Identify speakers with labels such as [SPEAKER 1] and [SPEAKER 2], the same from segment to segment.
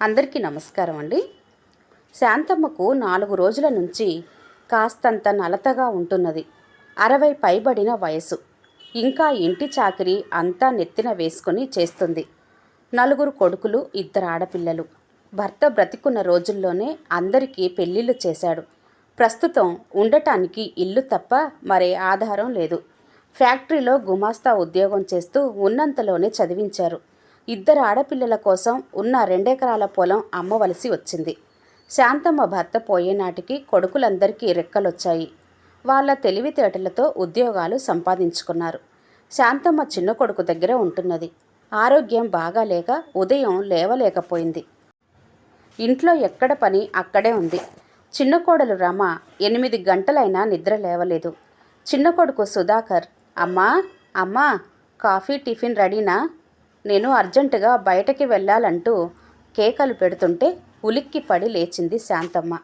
[SPEAKER 1] అందరికీ నమస్కారం అండి. శాంతమ్మకు నాలుగు రోజుల నుంచి కాస్తంత నలతగా ఉంటున్నది. అరవై పైబడిన వయసు ఇంకా ఇంటి చాకిరి అంతా నెత్తిన వేసుకొని చేస్తుంది. నలుగురు కొడుకులు ఇద్దరు ఆడపిల్లలు. భర్త బ్రతికున్న రోజుల్లోనే అందరికీ పెళ్ళిళ్ళు చేశాడు. ప్రస్తుతం ఉండటానికి ఇల్లు తప్ప మరే ఆధారం లేదు. ఫ్యాక్టరీలో గుమాస్తా ఉద్యోగం చేస్తూ ఉన్నంతలోనే చదివించారు. ఇద్దరు ఆడపిల్లల కోసం ఉన్న రెండెకరాల పొలం అమ్మవలసి వచ్చింది. శాంతమ్మ భర్త పోయేనాటికి కొడుకులందరికీ రెక్కలొచ్చాయి. వాళ్ళ తెలివితేటలతో ఉద్యోగాలు సంపాదించుకున్నారు. శాంతమ్మ చిన్న కొడుకు దగ్గర ఉంటున్నది. ఆరోగ్యం బాగాలేక ఉదయం లేవలేకపోయింది. ఇంట్లో ఎక్కడ పని అక్కడే ఉంది. చిన్న కోడలు రమ ఎనిమిది గంటలైనా నిద్ర లేవలేదు. చిన్న కొడుకు సుధాకర్ అమ్మా అమ్మా కాఫీ టిఫిన్ రెడీనా? నేను అర్జెంటుగా బయటకి వెళ్ళాలంటూ కేకలు పెడుతుంటే ఉలిక్కి పడి లేచింది శాంతమ్మ.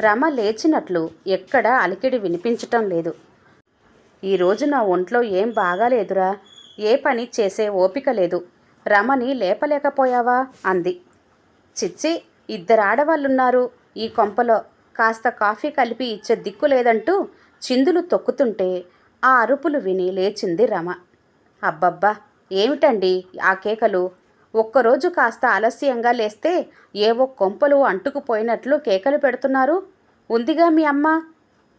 [SPEAKER 1] రమ లేచినట్లు ఎక్కడా అలికిడి వినిపించటం లేదు. ఈరోజు నా ఒంట్లో ఏం బాగాలేదురా ఏ పని చేసే ఓపిక లేదు. రమని లేపలేకపోయావా? అంది. చిచ్చి ఇద్దరు ఆడవాళ్ళున్నారు. ఈ కొంపలో కాస్త కాఫీ కలిపి ఇచ్చే దిక్కు లేదంటూ చిందులు తొక్కుతుంటే ఆ అరుపులు విని లేచింది రమ. అబ్బబ్బా ఏమిటండి ఆ కేకలు? ఒక్కరోజు కాస్త ఆలస్యంగా లేస్తే ఏవో కొంపలు అంటుకుపోయినట్లు కేకలు పెడుతున్నారు. ఉందిగా మీ అమ్మ?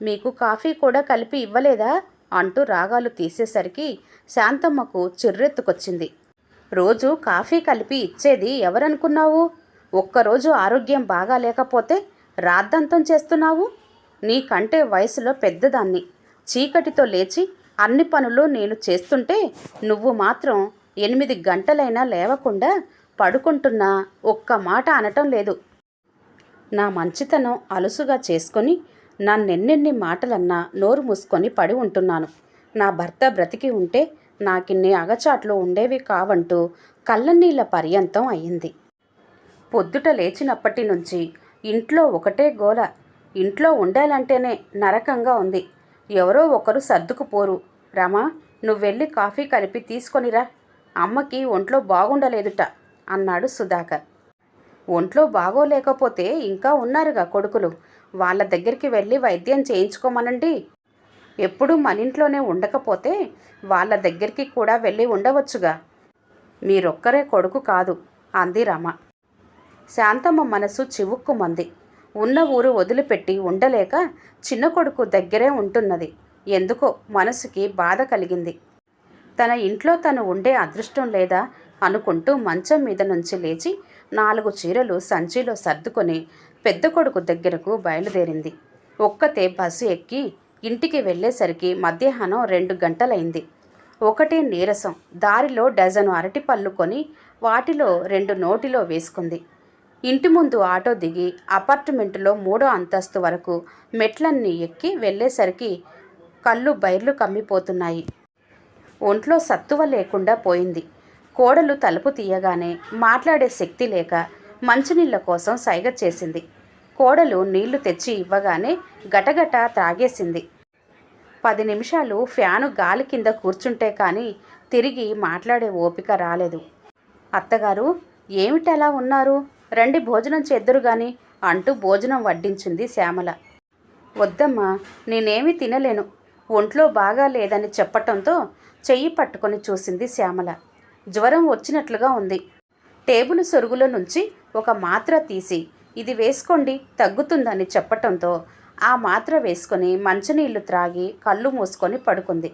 [SPEAKER 1] మీకు కాఫీ కూడా కలిపి ఇవ్వలేదా? అంటూ రాగాలు తీసేసరికి శాంతమ్మకు చిర్రెత్తుకొచ్చింది. రోజు కాఫీ కలిపి ఇచ్చేది ఎవరనుకున్నావు? ఒక్కరోజు ఆరోగ్యం బాగా లేకపోతే రాద్దంతం చేస్తున్నావు? నీకంటే వయసులో పెద్దదాన్ని. చీకటితో లేచి అన్ని పనులు నేను చేస్తుంటే నువ్వు మాత్రం ఎనిమిది గంటలైనా లేవకుండా పడుకుంటున్నా. ఒక్క మాట అనటం లేదు. నా మంచితనం అలుసుగా చేసుకొని నన్నెన్నెన్ని మాటలన్నా నోరు మూసుకొని పడి ఉంటున్నాను. నా భర్త బ్రతికి ఉంటే నాకిన్ని అగచాట్లు ఉండేవి కావంటూ కళ్ళనీళ్ళ పర్యంతం అయ్యింది పొద్దుట లేచినప్పటి నుంచి ఇంట్లో ఒకటే గోల. ఇంట్లో ఉండాలంటేనే నరకంగా ఉంది. ఎవరో ఒకరు సర్దుకుపోరు. రమా నువ్వెళ్ళి కాఫీ కలిపి తీసుకొనిరా. అమ్మకి ఒంట్లో బాగుండలేదుట అన్నాడు సుధాకర్. ఒంట్లో బాగోలేకపోతే ఇంకా ఉన్నారుగా కొడుకులు. వాళ్ళ దగ్గరికి వెళ్ళి వైద్యం చేయించుకోమనండి. ఎప్పుడూ మన ఇంట్లోనే ఉండకపోతే వాళ్ళ దగ్గరికి కూడా వెళ్ళి ఉండవచ్చుగా. మీరొక్కరే కొడుకు కాదు అంది రమ. శాంతమ్మ మనసు చివుక్కుమంది. ఉన్న ఊరు వదిలిపెట్టి ఉండలేక చిన్న కొడుకు దగ్గరే ఉంటున్నది. ఎందుకో మనసుకి బాధ కలిగింది. తన ఇంట్లో తను ఉండే అదృష్టం లేదా అనుకుంటూ మంచం మీద నుంచి లేచి నాలుగు చీరలు సంచిలో సర్దుకొని పెద్ద కొడుకు దగ్గరకు బయలుదేరింది. ఒక్కతే బస్సు ఎక్కి ఇంటికి వెళ్ళేసరికి మధ్యాహ్నం రెండు గంటలైంది. ఒకటే నీరసం. దారిలో డజను అరటి పళ్ళు కొని వాటిలో రెండు నోటిలో వేసుకుంది. ఇంటి ముందు ఆటో దిగి అపార్ట్మెంటులో మూడో అంతస్తు వరకు మెట్లన్నీ ఎక్కి వెళ్ళేసరికి కళ్ళు బైర్లు కమ్మిపోతున్నాయి. ఒంట్లో సత్తువ లేకుండా పోయింది. కోడలు తలుపు తీయగానే మాట్లాడే శక్తి లేక మంచినీళ్ళ కోసం సైగ చేసింది. కోడలు నీళ్ళు తెచ్చి ఇవ్వగానే గటగట త్రాగేసింది. పది నిమిషాలు ఫ్యాను గాలి కింద కూర్చుంటే కానీ తిరిగి మాట్లాడే ఓపిక రాలేదు. అత్తగారు ఏమిటలా ఉన్నారు? రండి భోజనం చేద్దురు గాని అంటూ భోజనం వడ్డించింది శ్యామల. వద్దమ్మా నేనేమీ తినలేను. ఒంట్లో బాగా లేదని చెప్పటంతో చెయ్యి పట్టుకొని చూసింది శ్యామల. జ్వరం వచ్చినట్లుగా ఉంది. టేబుల్ సొరుగుల నుంచి ఒక మాత్ర తీసి ఇది వేసుకోండి తగ్గుతుందని చెప్పటంతో ఆ మాత్ర వేసుకొని మంచినీళ్ళు త్రాగి కళ్ళు మూసుకొని పడుకుంది.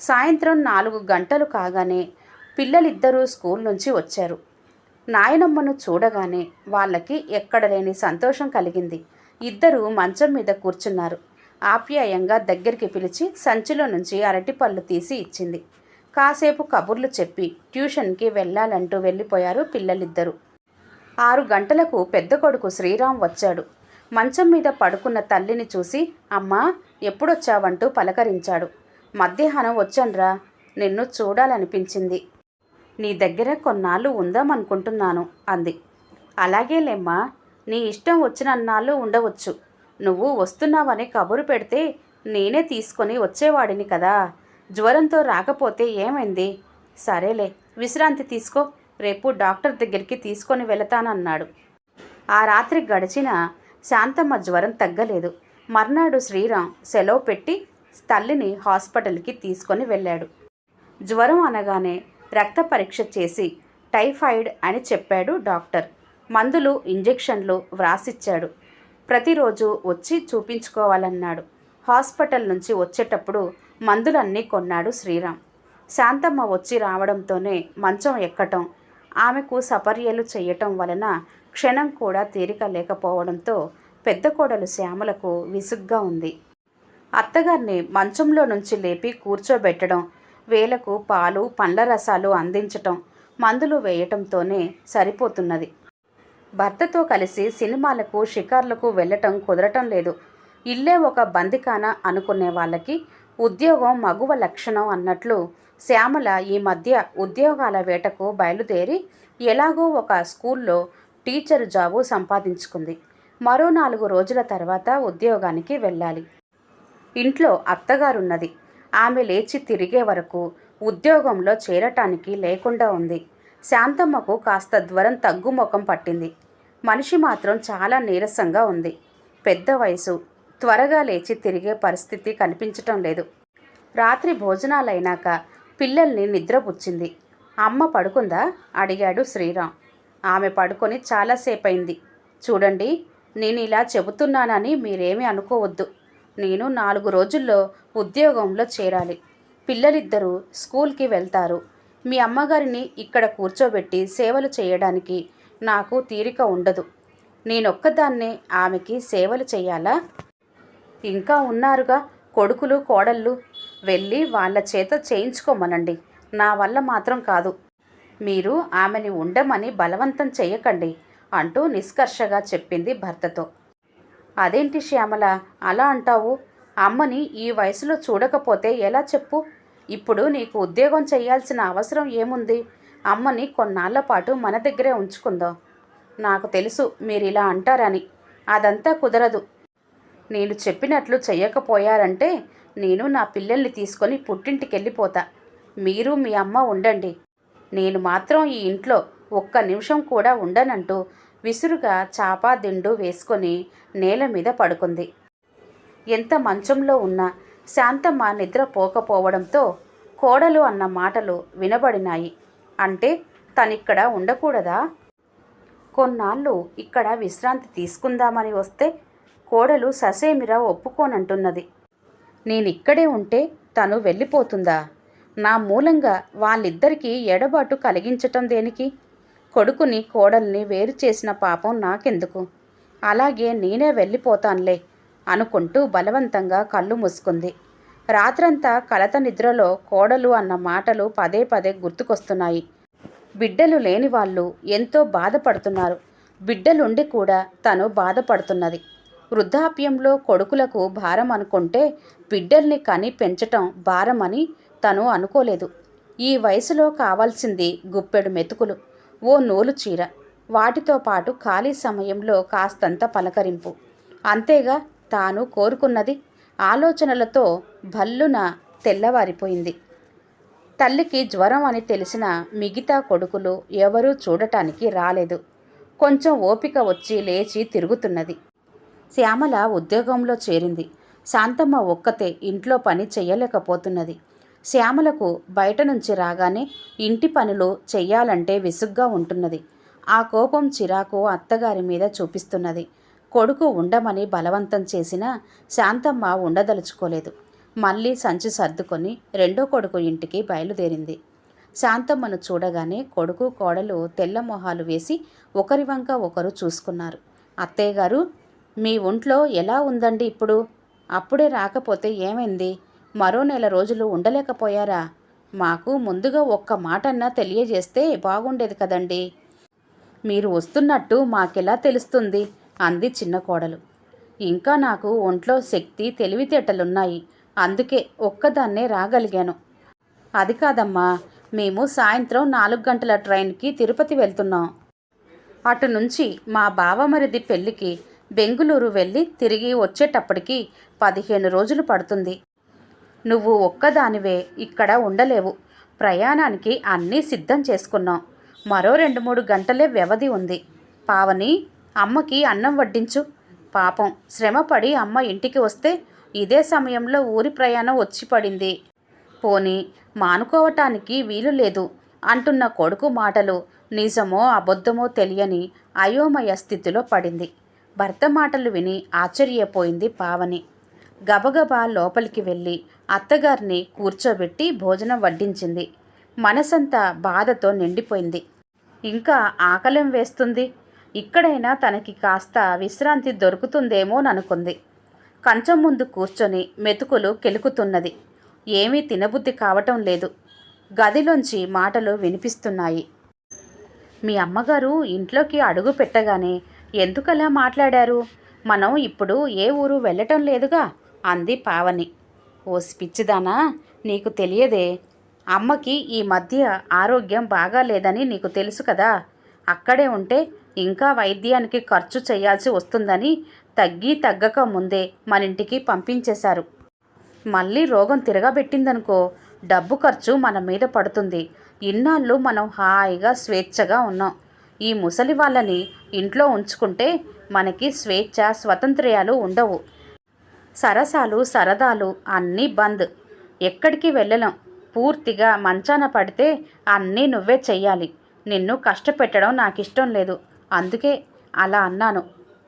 [SPEAKER 1] సాయంత్రం నాలుగు గంటలు కాగానే పిల్లలిద్దరూ స్కూల్ నుంచి వచ్చారు. నాయనమ్మను చూడగానే వాళ్ళకి ఎక్కడ లేని సంతోషం కలిగింది. ఇద్దరూ మంచం మీద కూర్చున్నారు. ఆప్యాయంగా దగ్గరికి పిలిచి సంచిలో నుంచి అరటిపళ్ళు తీసి ఇచ్చింది. కాసేపు కబుర్లు చెప్పి ట్యూషన్కి వెళ్ళాలంటూ వెళ్ళిపోయారు పిల్లలిద్దరూ. ఆరు గంటలకు పెద్ద కొడుకు శ్రీరామ్ వచ్చాడు. మంచం మీద పడుకున్న తల్లిని చూసి అమ్మా ఎప్పుడొచ్చావంటూ పలకరించాడు. మధ్యాహ్నం వచ్చాన్రా నిన్ను చూడాలనిపించింది. నీ దగ్గర కొన్నాళ్ళు ఉందామనుకుంటున్నాను అంది. అలాగేలేమ్మా నీ ఇష్టం వచ్చినన్నాళ్ళు ఉండవచ్చు. నువ్వు వస్తున్నావని కబురు పెడితే నేనే తీసుకొని వచ్చేవాడిని కదా. జ్వరంతో రాకపోతే ఏమైంది? సరేలే విశ్రాంతి తీసుకో రేపు డాక్టర్ దగ్గరికి తీసుకొని వెళతానన్నాడు. ఆ రాత్రి గడిచిన శాంతమ్మ జ్వరం తగ్గలేదు. మర్నాడు శ్రీరామ్ సెలవు పెట్టి తల్లిని హాస్పిటల్కి తీసుకొని వెళ్ళాడు. జ్వరం అనగానే రక్త పరీక్ష చేసి టైఫాయిడ్ అని చెప్పాడు డాక్టర్. మందులు ఇంజెక్షన్లు వ్రాసిచ్చాడు. ప్రతిరోజు వచ్చి చూపించుకోవాలన్నాడు. హాస్పిటల్ నుంచి వచ్చేటప్పుడు మందులన్నీ కొన్నాడు శ్రీరామ్. శాంతమ్మ వచ్చి రావడంతోనే మంచం ఎక్కటం ఆమెకు సపర్యలు చేయటం వలన క్షణం కూడా తీరిక లేకపోవడంతో పెద్ద కోడలు శ్యామలకు విసుగ్గా ఉంది. అత్తగారిని మంచంలో నుంచి లేపి కూర్చోబెట్టడం వేలకు పాలు పండ్ల రసాలు అందించటం మందులు వేయటంతోనే సరిపోతున్నది. భర్తతో కలిసి సినిమాలకు షికార్లకు వెళ్ళటం కుదరటం లేదు. ఇల్లే ఒక బందికాన అనుకునే వాళ్ళకి ఉద్యోగం మగువ లక్షణం అన్నట్లు శ్యామల ఈ మధ్య ఉద్యోగాల వేటకు బయలుదేరి ఎలాగో ఒక స్కూల్లో టీచర్ జాబు సంపాదించుకుంది. మరో నాలుగు రోజుల తర్వాత ఉద్యోగానికి వెళ్ళాలి. ఇంట్లో అత్తగారున్నది. ఆమె లేచి తిరిగే వరకు ఉద్యోగంలో చేరటానికి లేకుండా ఉంది. శాంతమ్మకు కాస్త జ్వరం తగ్గుముఖం పట్టింది. మనిషి మాత్రం చాలా నీరసంగా ఉంది. పెద్ద వయసు. త్వరగా లేచి తిరిగే పరిస్థితి కనిపించటం లేదు. రాత్రి భోజనాలైనాక పిల్లల్ని నిద్రపుచ్చింది. అమ్మ పడుకుందా? అడిగాడు శ్రీరామ్. ఆమె పడుకొని చాలాసేపయింది చూడండి నేను ఇలా చెబుతున్నానని మీరేమీ అనుకోవద్దు. నేను నాలుగు రోజుల్లో ఉద్యోగంలో చేరాలి. పిల్లలిద్దరూ స్కూల్కి వెళ్తారు. మీ అమ్మగారిని ఇక్కడ కూర్చోబెట్టి సేవలు చేయడానికి నాకు తీరిక ఉండదు. నేనొక్కదాన్నే ఆమెకి సేవలు చేయాలా ఇంకా ఉన్నారుగా కొడుకులు కోడళ్ళు. వెళ్ళి వాళ్ళ చేత చేయించుకోమనండి. నా వల్ల మాత్రం కాదు. మీరు ఆమెని ఉండమని బలవంతం చేయకండి అంటూ నిష్కర్షగా చెప్పింది భర్తతో. అదేంటి శ్యామల? అలా అంటావు? అమ్మని ఈ వయసులో చూడకపోతే ఎలా చెప్పు? ఇప్పుడు నీకు ఉద్యోగం చేయాల్సిన అవసరం ఏముంది? అమ్మని కొన్నాళ్ళ పాటు మన దగ్గరే ఉంచుకుందాం. నాకు తెలుసు మీరు ఇలా అంటారని. అదంతా కుదరదు. నేను చెప్పినట్లు చెయ్యకపోయారంటే నేను నా పిల్లల్ని తీసుకొని పుట్టింటికి వెళ్ళిపోతా మీరు మీ అమ్మ ఉండండి. నేను మాత్రం ఈ ఇంట్లో ఒక్క నిమిషం కూడా ఉండనంటూ విసురుగా చాపా దిండు వేసుకొని నేల మీద పడుకుంది. ఎంత మంచంలో ఉన్నా శాంతమ్మ నిద్ర పోకపోవడంతో కోడలు అన్న మాటలు వినబడినాయి. అంటే తనిక్కడ ఉండకూడదా? కొన్నాళ్ళు ఇక్కడ విశ్రాంతి తీసుకుందామని వస్తే కోడలు ససేమిరా ఒప్పుకోనంటున్నది. నేనిక్కడే ఉంటే తను వెళ్ళిపోతుందా? నా మూలంగా వాళ్ళిద్దరికీ ఎడబాటు కలిగించటం దేనికి? కొడుకుని కోడల్ని వేరు చేసిన పాపం నాకెందుకు? అలాగే నేనే వెళ్ళిపోతాన్లే అనుకుంటూ బలవంతంగా కళ్ళు మూసుకుంది. రాత్రంతా కలత నిద్రలో కోడలు అన్న మాటలు పదే పదే గుర్తుకొస్తున్నాయి. బిడ్డలు లేని వాళ్ళు ఎంతో బాధపడుతున్నారు. బిడ్డలుండి కూడా తను బాధపడుతున్నది. వృద్ధాప్యంలో కొడుకులకు భారం అనుకుంటే బిడ్డల్ని కని పెంచటం భారమని తను అనుకోలేదు. ఈ వయసులో కావాల్సింది గుప్పెడు మెతుకులు ఓ నూలు చీర. వాటితో పాటు ఖాళీ సమయంలో కాస్తంత పలకరింపు. అంతేగా తాను కోరుకున్నది ఆలోచనలతో భల్లున తెల్లవారిపోయింది. తల్లికి జ్వరం అని తెలిసిన మిగతా కొడుకులు ఎవరూ చూడటానికి రాలేదు. కొంచెం ఓపిక వచ్చి లేచి తిరుగుతున్నది. శ్యామల ఉద్యోగంలో చేరింది. శాంతమ్మ ఒక్కతే ఇంట్లో పని చేయలేకపోతున్నది శ్యామలకు బయట నుంచి రాగానే ఇంటి పనులు చెయ్యాలంటే విసుగ్గా ఉంటున్నది. ఆ కోపం చిరాకు అత్తగారి మీద చూపిస్తున్నది. కొడుకు ఉండమని బలవంతం చేసినా శాంతమ్మ ఉండదలుచుకోలేదు. మళ్ళీ సంచి సర్దుకొని రెండో కొడుకు ఇంటికి బయలుదేరింది. శాంతమ్మను చూడగానే కొడుకు కోడలు తెల్ల మొహాలు వేసి ఒకరి వంక ఒకరు చూసుకున్నారు. అత్తయ్య గారు మీ ఒంట్లో ఎలా ఉందండి ఇప్పుడు? అప్పుడే రాకపోతే ఏమైంది? మరో నెల రోజులు ఉండలేకపోయారా? మాకు ముందుగా ఒక్క మాటన్నా తెలియజేస్తే బాగుండేది కదండి. మీరు వస్తున్నట్టు మాకెలా తెలుస్తుంది? అంది చిన్న కోడలు. ఇంకా నాకు ఒంట్లో శక్తి తెలివితేటలున్నాయి. అందుకే ఒక్కదాన్నే రాగలిగాను. అది కాదమ్మా మేము సాయంత్రం నాలుగు గంటల ట్రైన్కి తిరుపతి వెళ్తున్నాం. అటు నుంచి మా బావమరిది పెళ్ళికి బెంగుళూరు వెళ్ళి తిరిగి వచ్చేటప్పటికి పదిహేను రోజులు పడుతుంది. నువ్వు ఒక్కదానివే ఇక్కడ ఉండలేవు. ప్రయాణానికి అన్నీ సిద్ధం చేసుకున్నాం. మరో రెండు మూడు గంటలే వ్యవధి ఉంది. పావని అమ్మకి అన్నం వడ్డించు. పాపం శ్రమపడి అమ్మ ఇంటికి వస్తే ఇదే సమయంలో ఊరి ప్రయాణం వచ్చి పడింది పోనీ మానుకోవటానికి వీలు లేదు అంటున్న కొడుకు మాటలు నిజమో అబద్ధమో తెలియని అయోమయ స్థితిలో పడింది. భర్త మాటలు విని ఆశ్చర్యపోయింది పావని. గబగబా లోపలికి వెళ్ళి అత్తగారిని కూర్చోబెట్టి భోజనం వడ్డించింది. మనసంతా బాధతో నిండిపోయింది. ఇంకా ఆకలం వేస్తుంది? ఇక్కడైనా తనకి కాస్త విశ్రాంతి దొరుకుతుందేమోననుకుంది. కంచం ముందు కూర్చొని మెతుకులు కెలుకుతున్నది. ఏమీ తినబుద్ధి కావటం లేదు. గదిలోంచి మాటలు వినిపిస్తున్నాయి. మీ అమ్మగారు ఇంట్లోకి అడుగు పెట్టగానే ఎందుకలా మాట్లాడారు? మనం ఇప్పుడు ఏ ఊరు వెళ్ళటం లేదుగా? అంది పావని. ఓ పిచ్చిదానా నీకు తెలియదే. అమ్మకి ఈ మధ్య ఆరోగ్యం బాగాలేదని నీకు తెలుసు కదా. అక్కడే ఉంటే ఇంకా వైద్యానికి ఖర్చు చేయాల్సి వస్తుందని తగ్గి తగ్గక ముందే మన ఇంటికి పంపించేశారు. మళ్ళీ రోగం తిరగబెట్టిందనుకో డబ్బు ఖర్చు మన మీద పడుతుంది. ఇన్నాళ్ళు మనం హాయిగా స్వేచ్ఛగా ఉన్నాం. ఈ ముసలి వాళ్ళని ఇంట్లో ఉంచుకుంటే మనకి స్వేచ్ఛ స్వతంత్ర్యాలు ఉండవు. సరసాలు సరదాలు అన్నీ బంద్. ఎక్కడికి వెళ్ళలేం. పూర్తిగా మంచాన పడితే అన్నీ నువ్వే చెయ్యాలి. నిన్ను కష్టపెట్టడం నాకు ఇష్టం లేదు. అందుకే అలా అన్నాను.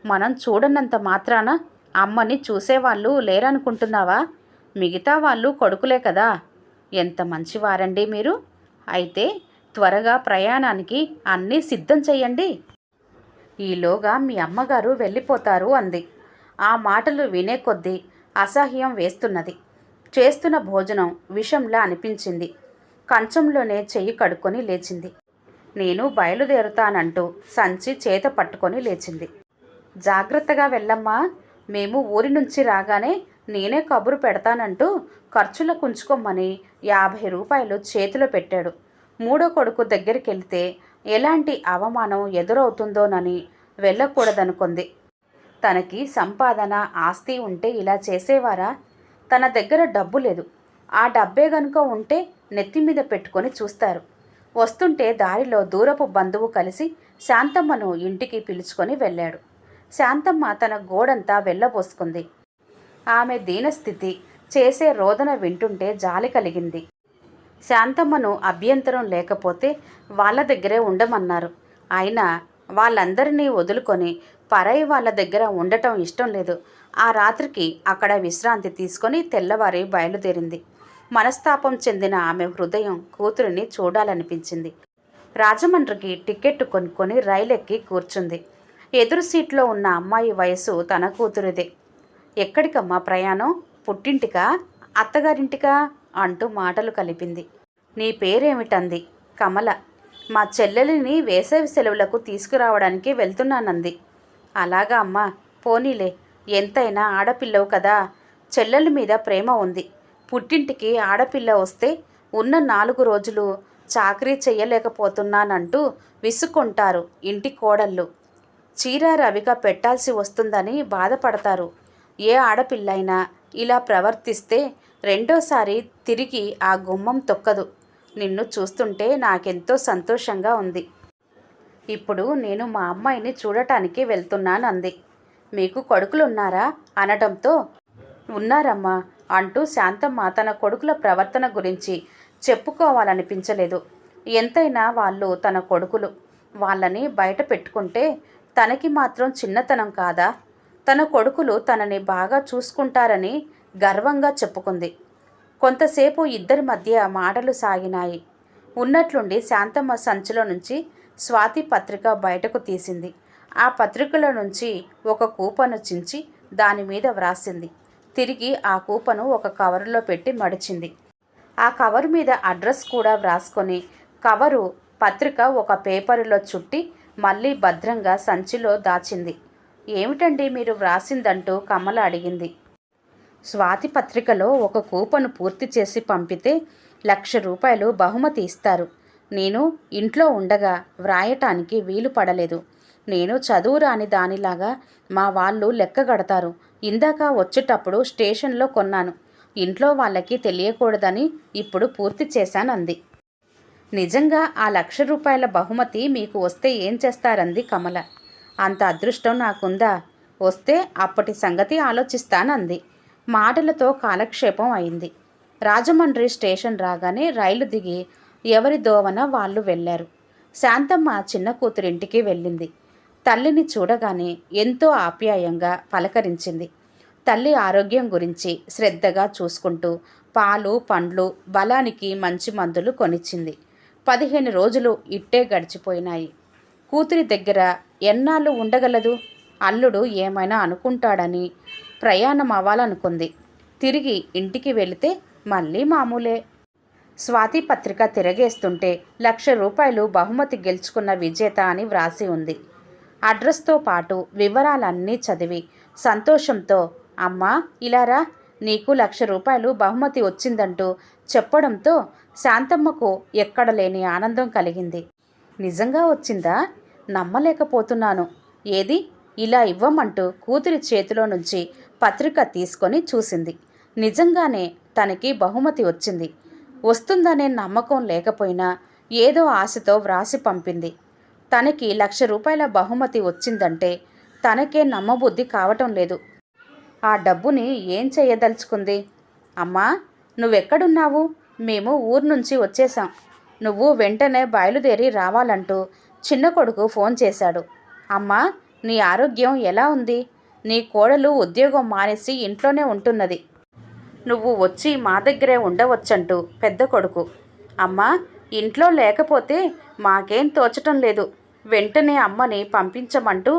[SPEAKER 1] మనం చూడనంత మాత్రాన అమ్మని చూసేవాళ్ళు లేరనుకుంటున్నావా? మిగతా వాళ్ళు కొడుకులే కదా. ఎంత మంచివారండి మీరు? అయితే త్వరగా ప్రయాణానికి అన్నీ సిద్ధం చెయ్యండి. ఈలోగా మీ అమ్మగారు వెళ్ళిపోతారు అంది. ఆ మాటలు వినే కొద్దీ అసహ్యం వేస్తున్నది. చేస్తున్న భోజనం విషంలా అనిపించింది. కంచంలోనే చెయ్యి కడుక్కొని లేచింది. నేను బయలుదేరుతానంటూ సంచి చేత పట్టుకొని లేచింది. జాగ్రత్తగా వెళ్ళమ్మా మేము ఊరి నుంచి రాగానే నేనే కబురు పెడతానంటూ ఖర్చుల కుంచుకోమని యాభై రూపాయలు చేతిలో పెట్టాడు. మూడో కొడుకు దగ్గరికి వెళ్తే ఎలాంటి అవమానం ఎదురవుతుందోనని వెళ్ళకూడదనుకుంది. తనకి సంపాదన ఆస్తి ఉంటే ఇలా చేసేవారా? తన దగ్గర డబ్బు లేదు. ఆ డబ్బే గనుక ఉంటే నెత్తి మీద పెట్టుకొని చూస్తారు. వస్తుంటే దారిలో దూరపు బంధువు కలిసి శాంతమ్మను ఇంటికి పిలుచుకొని వెళ్ళాడు. శాంతమ్మ తన గోడంతా వెళ్ళబోసుకుంది. ఆమె దీనస్థితి చేసే రోదన వింటుంటే జాలి కలిగింది. శాంతమ్మను అభ్యంతరం లేకపోతే వాళ్ళ దగ్గరే ఉండమన్నారు. అయినా వాళ్ళందరినీ వదులుకొని పరై వాళ్ళ దగ్గర ఉండటం ఇష్టం లేదు. ఆ రాత్రికి అక్కడ విశ్రాంతి తీసుకొని తెల్లవారి బయలుదేరింది. మనస్తాపం చెందిన ఆమె హృదయం కూతురిని చూడాలనిపించింది. రాజమండ్రికి టికెట్ కొనుక్కొని రైలెక్కి కూర్చుంది. ఎదురు సీట్లో ఉన్న అమ్మాయి వయసు తన కూతురిదే. ఎక్కడికమ్మా ప్రయాణం? పుట్టింటికా? అత్తగారింటికా? అంటూ మాటలు కలిపింది. నీ పేరేమిటంది? కమల. మా చెల్లెలిని వేసవి సెలవులకు తీసుకురావడానికి వెళ్తున్నానంది. అలాగా అమ్మా పోనీలే. ఎంతైనా ఆడపిల్లవు కదా. చెల్లెల మీద ప్రేమ ఉంది. పుట్టింటికి ఆడపిల్ల వస్తే ఉన్న నాలుగు రోజులు చాకరీ చెయ్యలేకపోతున్నానంటూ విసుక్కుంటారు ఇంటి కోడళ్ళు. చీర రవిగా పెట్టాల్సి వస్తుందని బాధపడతారు. ఏ ఆడపిల్లైనా ఇలా ప్రవర్తిస్తే రెండోసారి తిరిగి ఆ గుమ్మం తొక్కదు. నిన్ను చూస్తుంటే నాకెంతో సంతోషంగా ఉంది. ఇప్పుడు నేను మా అమ్మాయిని చూడటానికి వెళ్తున్నాను అంది మీకు కొడుకులున్నారా? అనడంతో ఉన్నారమ్మా. అంటూ శాంతమ్మ తన కొడుకుల ప్రవర్తన గురించి చెప్పుకోవాలనిపించలేదు. ఎంతైనా వాళ్ళు తన కొడుకులు. వాళ్ళని బయట పెట్టుకుంటే తనకి మాత్రం చిన్నతనం కాదా? తన కొడుకులు తనని బాగా చూసుకుంటారని గర్వంగా చెప్పుకుంది. కొంతసేపు ఇద్దరి మధ్య మాటలు సాగినాయి. ఉన్నట్లుండి శాంతమ్మ సంచిలో నుంచి స్వాతి పత్రిక బయటకు తీసింది. ఆ పత్రికలో నుంచి ఒక కూపను చించి దాని మీద వ్రాసింది. తిరిగి ఆ కూపను ఒక కవరులో పెట్టి మడిచింది. ఆ కవర్ మీద అడ్రస్ కూడా వ్రాసుకొని కవరు పత్రిక ఒక పేపరులో చుట్టి మళ్ళీ భద్రంగా సంచిలో దాచింది. ఏమిటండి మీరు వ్రాసిందంటూ కమల అడిగింది. స్వాతి పత్రికలో ఒక కూపను పూర్తి చేసి పంపితే లక్ష రూపాయలు బహుమతి ఇస్తారు. నేను ఇంట్లో ఉండగా వ్రాయటానికి వీలు పడలేదు. నేను చదువు రాని దానిలాగా మా వాళ్ళు లెక్కగడతారు ఇందాక వచ్చేటప్పుడు స్టేషన్లో కొన్నాను. ఇంట్లో వాళ్ళకి తెలియకూడదని ఇప్పుడు పూర్తి చేశానంది. నిజంగా ఆ లక్ష రూపాయల బహుమతి మీకు వస్తే ఏం చేస్తారంది కమల. అంత అదృష్టం నాకుందా? వస్తే అప్పటి సంగతి ఆలోచిస్తానంది. మాటలతో కాలక్షేపం అయింది. రాజమండ్రి స్టేషన్ రాగానే రైలు దిగి ఎవరి దోవన వాళ్ళు వెళ్ళారు. శాంతమ్మ చిన్న కూతురింటికి వెళ్ళింది. తల్లిని చూడగానే ఎంతో ఆప్యాయంగా పలకరించింది. తల్లి ఆరోగ్యం గురించి శ్రద్ధగా చూసుకుంటూ పాలు పండ్లు బలానికి మంచి మందులు కొనిచ్చింది. పదిహేను రోజులు ఇట్టే గడిచిపోయినాయి. కూతురి దగ్గర ఎన్నాళ్ళు ఉండగలదు? అల్లుడు ఏమైనా అనుకుంటాడని ప్రయాణం అవ్వాలనుకుంది. తిరిగి ఇంటికి వెళితే మళ్ళీ మామూలే. స్వాతి పత్రిక తిరగేస్తుంటే లక్ష రూపాయలు బహుమతి గెలుచుకున్న విజేత అని వ్రాసి ఉంది. అడ్రస్తో పాటు వివరాలన్నీ చదివి సంతోషంతో అమ్మా ఇలారా? నీకు లక్ష రూపాయలు బహుమతి వచ్చిందంటూ చెప్పడంతో శాంతమ్మకు ఎక్కడ లేని ఆనందం కలిగింది. నిజంగా వచ్చిందా? నమ్మలేకపోతున్నాను. ఏది? ఇలా ఇవ్వమంటూ కూతురి చేతిలో నుంచి పత్రిక తీసుకొని చూసింది. నిజంగానే తనకి బహుమతి వచ్చింది. వస్తుందనే నమ్మకం లేకపోయినా ఏదో ఆశతో వ్రాసి పంపింది. తనకి లక్ష రూపాయల బహుమతి వచ్చిందంటే తనకే నమ్మబుద్ధి కావటం లేదు. ఆ డబ్బుని ఏం చేయదలుచుకుంది? అమ్మా నువ్వెక్కడున్నావు? మేము ఊరు నుంచి వచ్చేసాం నువ్వు వెంటనే బయలుదేరి రావాలంటూ చిన్న కొడుకు ఫోన్ చేశాడు. అమ్మా నీ ఆరోగ్యం ఎలా ఉంది? నీ కోడలు ఉద్యోగం మానేసి ఇంట్లోనే ఉంటున్నది. నువ్వు వచ్చి మా దగ్గరే ఉండవచ్చంటూ పెద్ద కొడుకు. అమ్మా ఇంట్లో లేకపోతే మాకేం తోచటం లేదు. వెంటనే అమ్మని పంపించమంటూ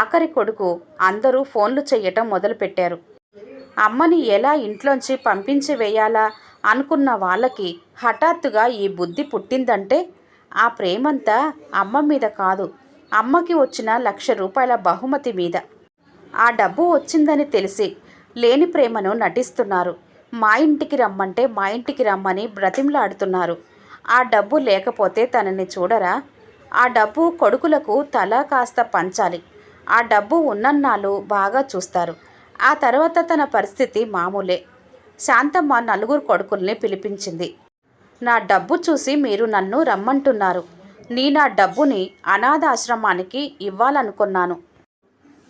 [SPEAKER 1] ఆఖరి కొడుకు అందరూ ఫోన్లు చెయ్యటం మొదలుపెట్టారు. అమ్మని ఎలా ఇంట్లోంచి పంపించి వేయాలా అనుకున్న వాళ్ళకి హఠాత్తుగా ఈ బుద్ధి పుట్టిందంటే ఆ ప్రేమంతా అమ్మ మీద కాదు అమ్మకి వచ్చిన లక్ష రూపాయల బహుమతి మీద. ఆ డబ్బు వచ్చిందని తెలిసి లేని ప్రేమను నటిస్తున్నారు. మా ఇంటికి రమ్మంటే మా ఇంటికి రమ్మని బ్రతిమలాడుతున్నారు. ఆ డబ్బు లేకపోతే తనని చూడరా? ఆ డబ్బు కొడుకులకు తల కాస్త పంచాలి. ఆ డబ్బు ఉన్నన్నాళ్ళు బాగా చూస్తారు. ఆ తర్వాత తన పరిస్థితి మామూలే. శాంతమ్మ నలుగురు కొడుకుల్ని పిలిపించింది. నా డబ్బు చూసి మీరు నన్ను రమ్మంటున్నారు. నీ నా డబ్బుని అనాథాశ్రమానికి ఇవ్వాలనుకున్నాను.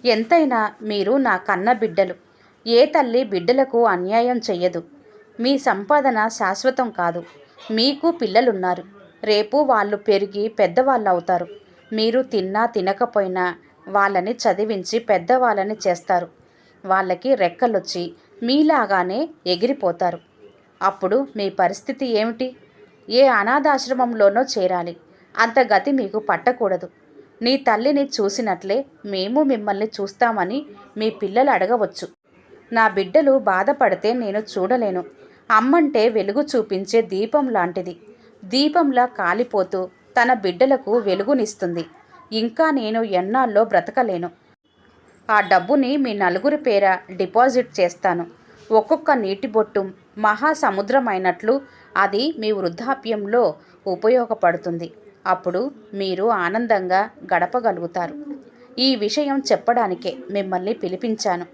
[SPEAKER 1] ఎంతైనా మీరు నా కన్న బిడ్డలు. ఏ తల్లి బిడ్డలకు అన్యాయం చెయ్యదు. మీ సంపాదన శాశ్వతం కాదు. మీకు పిల్లలున్నారు. రేపు వాళ్ళు పెరిగి పెద్దవాళ్ళు అవుతారు మీరు తిన్నా తినకపోయినా వాళ్ళని చదివించి పెద్దవాళ్ళని చేస్తారు. వాళ్ళకి రెక్కలొచ్చి మీలాగానే ఎగిరిపోతారు. అప్పుడు మీ పరిస్థితి ఏమిటి? ఏ అనాథాశ్రమంలోనో చేరాలి. అంత గతి మీకు పట్టకూడదు. నీ తల్లిని చూసినట్లే మేము మిమ్మల్ని చూస్తామని మీ పిల్లలు అడగవచ్చు. నా బిడ్డలు బాధపడితే నేను చూడలేను. అమ్మంటే వెలుగు చూపించే దీపం లాంటిది. దీపంలా కాలిపోతూ తన బిడ్డలకు వెలుగునిస్తుంది. ఇంకా నేను ఎన్నాళ్ళో బ్రతకలేను. ఆ డబ్బుని మీ నలుగురి పేర డిపాజిట్ చేస్తాను. ఒక్కొక్క నీటి బొట్టు మహాసముద్రమైనట్లు అది మీ వృద్ధాప్యంలో ఉపయోగపడుతుంది. అప్పుడు మీరు ఆనందంగా గడపగలుగుతారు. ఈ విషయం చెప్పడానికే మిమ్మల్ని పిలిపించాను.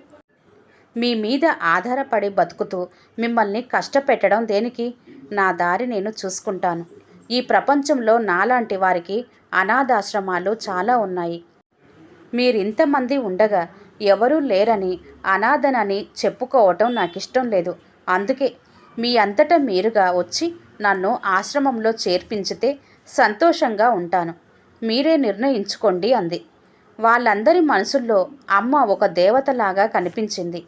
[SPEAKER 1] మీ మీద ఆధారపడి బతుకుతూ మిమ్మల్ని కష్టపెట్టడం దేనికి? నా దారి నేను చూసుకుంటాను. ఈ ప్రపంచంలో నాలాంటి వారికి అనాథాశ్రమాలు చాలా ఉన్నాయి. మీరింతమంది ఉండగా ఎవరూ లేరని అనాథనని చెప్పుకోవటం నాకు ఇష్టం లేదు. అందుకే మీ అంతటా మీరుగా వచ్చి నన్ను ఆశ్రమంలో చేర్పించితే సంతోషంగా ఉంటాను. మీరే నిర్ణయించుకోండి అంది. వాళ్ళందరి మనసుల్లో అమ్మ ఒక దేవతలాగా కనిపించింది.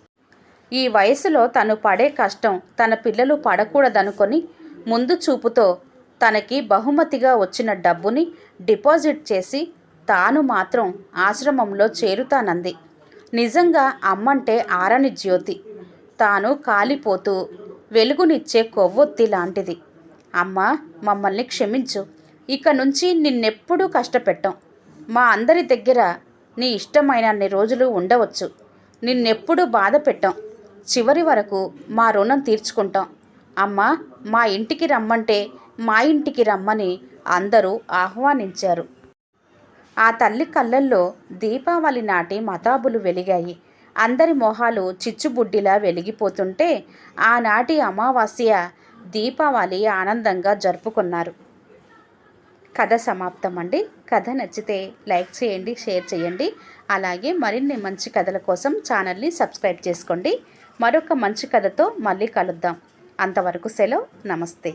[SPEAKER 1] ఈ వయసులో తను పడే కష్టం తన పిల్లలు పడకూడదనుకొని ముందు చూపుతో తనకి బహుమతిగా వచ్చిన డబ్బుని డిపాజిట్ చేసి తాను మాత్రం ఆశ్రమంలో చేరుతానంది. నిజంగా అమ్మంటే ఆరని జ్యోతి. తాను కాలిపోతూ వెలుగునిచ్చే కొవ్వొత్తి లాంటిది. అమ్మ మమ్మల్ని క్షమించు. ఇక నుంచి నిన్నెప్పుడూ కష్టపెట్టాం. మా అందరి దగ్గర నీ ఇష్టమైనన్ని రోజులు ఉండవచ్చు. నిన్నెప్పుడూ బాధ పెట్టాం చివరి వరకు మా రుణం తీర్చుకుంటాం. అమ్మ మా ఇంటికి రమ్మంటే మా ఇంటికి రమ్మని అందరూ ఆహ్వానించారు. ఆ తల్లి కళ్ళల్లో దీపావళి నాటి మతాబులు వెలిగాయి. అందరి మొహాలు చిచ్చుబుడ్డిలా వెలిగిపోతుంటే ఆనాటి అమావాస్య దీపావళి ఆనందంగా జరుపుకున్నారు. కథ సమాప్తం అండి కథ నచ్చితే లైక్ చేయండి షేర్ చేయండి. అలాగే మరిన్ని మంచి కథల కోసం ఛానల్ని సబ్స్క్రైబ్ చేసుకోండి. మరొక మంచి కథతో మళ్ళీ కలుద్దాం. అంతవరకు సెలవు. నమస్తే.